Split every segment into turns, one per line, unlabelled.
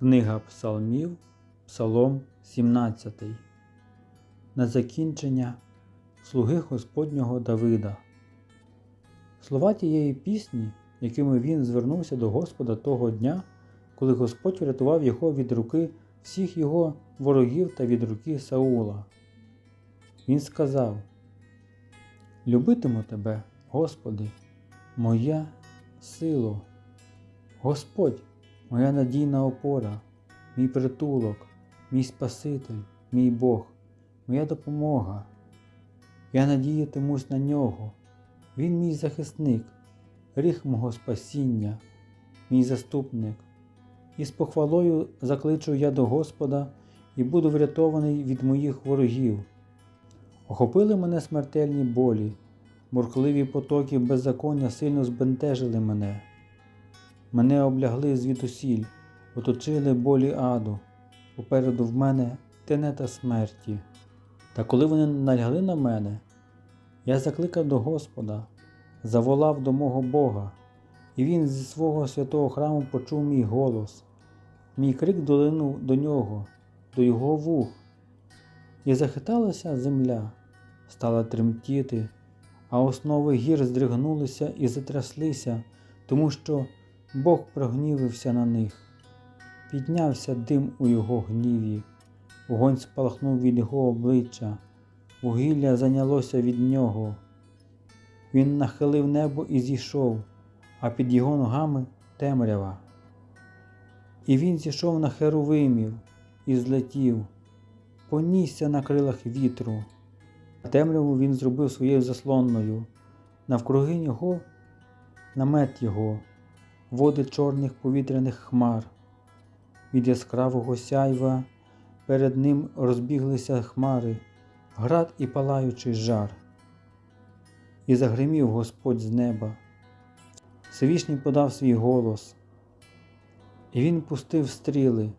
Книга Псалмів, Псалом 17. На закінчення слуги Господнього Давида. Слова тієї пісні, якими він звернувся до Господа того дня, коли Господь врятував його від руки всіх його ворогів та від руки Саула. Він сказав: Любитиму тебе, Господи, моя сило, Господь, моя надійна опора, мій притулок, мій Спаситель, мій Бог, моя допомога. Я надіятимусь на нього. Він мій захисник, ріг мого спасіння, мій заступник. І з похвалою закличу я до Господа і буду врятований від моїх ворогів. Охопили мене смертельні болі, бурхливі потоки беззаконня сильно збентежили мене. Мене облягли звідусіль, оточили болі аду, попереду в мене тенета смерті. Та коли вони налягли на мене, я закликав до Господа, заволав до мого Бога, і Він зі свого святого храму почув мій голос. Мій крик долинув до нього, до його вух. І захиталася земля, стала тремтіти, а основи гір здригнулися і затряслися, тому що Бог прогнівився на них. Піднявся дим у його гніві, вогонь спалахнув від його обличчя, вугілля зайнялося від нього. Він нахилив небо і зійшов, а під його ногами темрява. І він зійшов на херовимів і злетів, понісся на крилах вітру, темряву він зробив своєю заслонною, навкруги нього намет його, води чорних повітряних хмар. Від яскравого сяйва перед ним розбіглися хмари, град і палаючий жар. І загримів Господь з неба. Всевишній подав свій голос, і він пустив стріли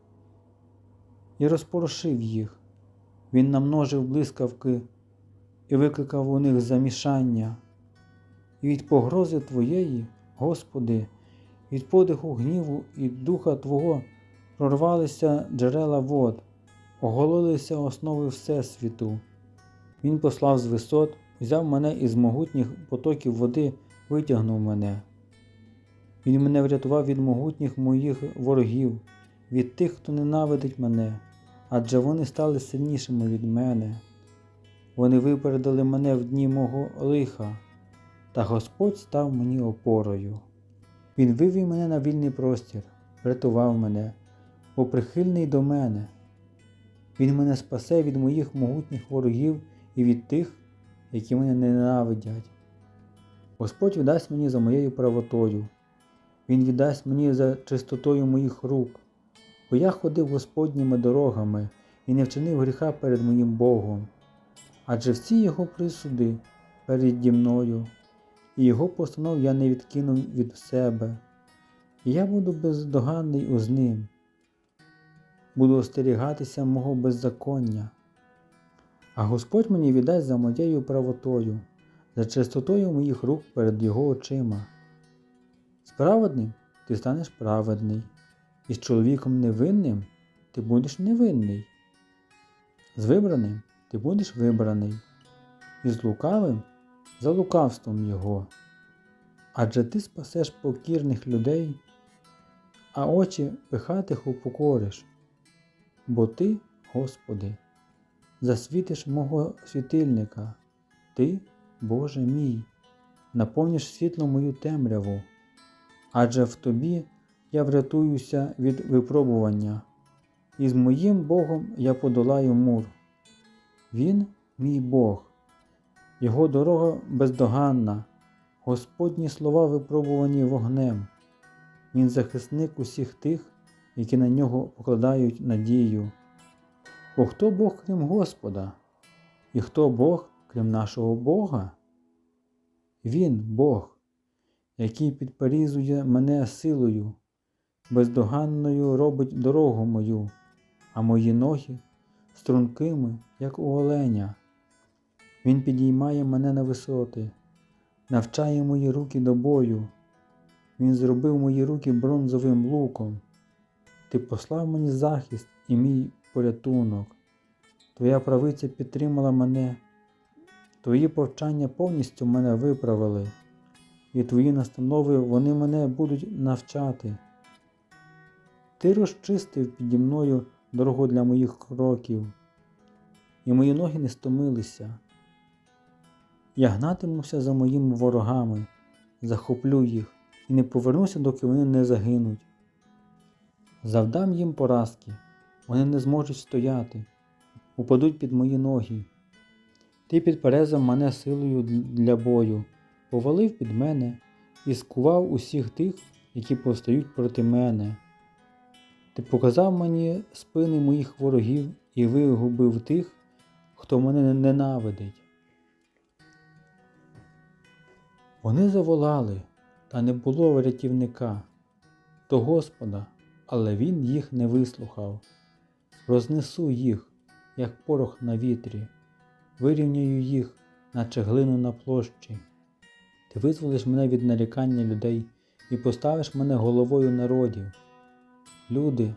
і розпорошив їх. Він намножив блискавки і викликав у них замішання. І від погрози Твоєї, Господи, від подиху гніву і духа Твого прорвалися джерела вод, оголилися основи Всесвіту. Він послав з висот, взяв мене із могутніх потоків води, витягнув мене. Він мене врятував від могутніх моїх ворогів, від тих, хто ненавидить мене, адже вони стали сильнішими від мене. Вони випередили мене в дні мого лиха, та Господь став мені опорою. Він вивів мене на вільний простір, врятував мене, бо прихильний до мене. Він мене спасе від моїх могутніх ворогів і від тих, які мене ненавидять. Господь віддасть мені за моєю правотою, Він віддасть мені за чистотою моїх рук, бо я ходив Господніми дорогами і не вчинив гріха перед моїм Богом, адже всі його присуди переді мною, і його постанов я не відкинув від себе, і я буду бездоганний уз ним, буду остерігатися мого беззаконня. А Господь мені віддасть за моєю правотою, за чистотою моїх рук перед Його очима. Справедним ти станеш праведний, і з чоловіком невинним ти будеш невинний. З вибраним ти будеш вибраний, і з лукавим за лукавством Його. Адже ти спасеш покірних людей, а очі пихатих упокориш, бо ти, Господи, засвітиш мого світильника, ти, Боже мій, наповниш світло мою темряву, адже в тобі я врятуюся від випробування, і з моїм Богом я подолаю мур. Він мій Бог, Його дорога бездоганна, Господні слова випробувані вогнем. Він захисник усіх тих, які на нього покладають надію. Бо хто Бог крім Господа? І хто Бог крім нашого Бога? Він Бог, який підперізує мене силою, бездоганною робить дорогу мою, а мої ноги стрункими, як у оленя. Він підіймає мене на висоти, навчає мої руки до бою. Він зробив мої руки бронзовим луком. Ти послав мені захист і мій порятунок. Твоя правиця підтримала мене, твої повчання повністю мене виправили, і твої настанови вони мене будуть навчати. Ти розчистив піді мною дорогу для моїх кроків, і мої ноги не стомилися. Я гнатимуся за моїми ворогами, захоплю їх і не повернуся, доки вони не загинуть. Завдам їм поразки, вони не зможуть стояти, упадуть під мої ноги. Ти підперезав мене силою для бою, повалив під мене і скував усіх тих, які повстають проти мене. Ти показав мені спини моїх ворогів і вигубив тих, хто мене ненавидить. Вони заволали, та не було рятівника до Господа, але він їх не вислухав. Рознесу їх, як порох на вітрі, вирівняю їх, наче глину на площі. Ти визволиш мене від нарікання людей і поставиш мене головою народів. Люди,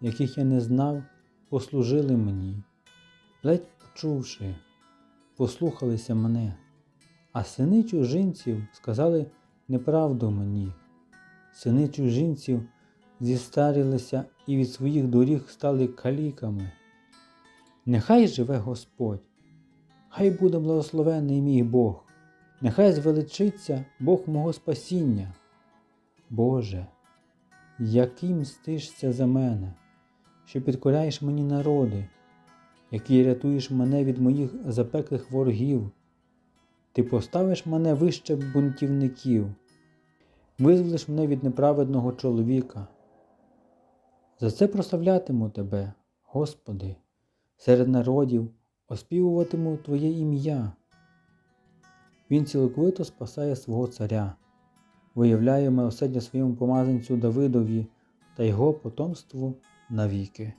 яких я не знав, послужили мені, ледь почувши, послухалися мене, а сини чужинців сказали неправду мені. Сини чужинців зістарілися і від своїх доріг стали каліками. Нехай живе Господь, хай буде благословений мій Бог, нехай звеличиться Бог мого спасіння. Боже, який мстишся за мене, що підкоряєш мені народи, який рятуєш мене від моїх запеклих ворогів, ти поставиш мене вище бунтівників, визволиш мене від неправедного чоловіка. За це прославлятиму Тебе, Господи, серед народів оспівуватиму Твоє ім'я. Він цілковито спасає свого царя, виявляє милосердя своєму помазанцю Давидові та його потомству навіки.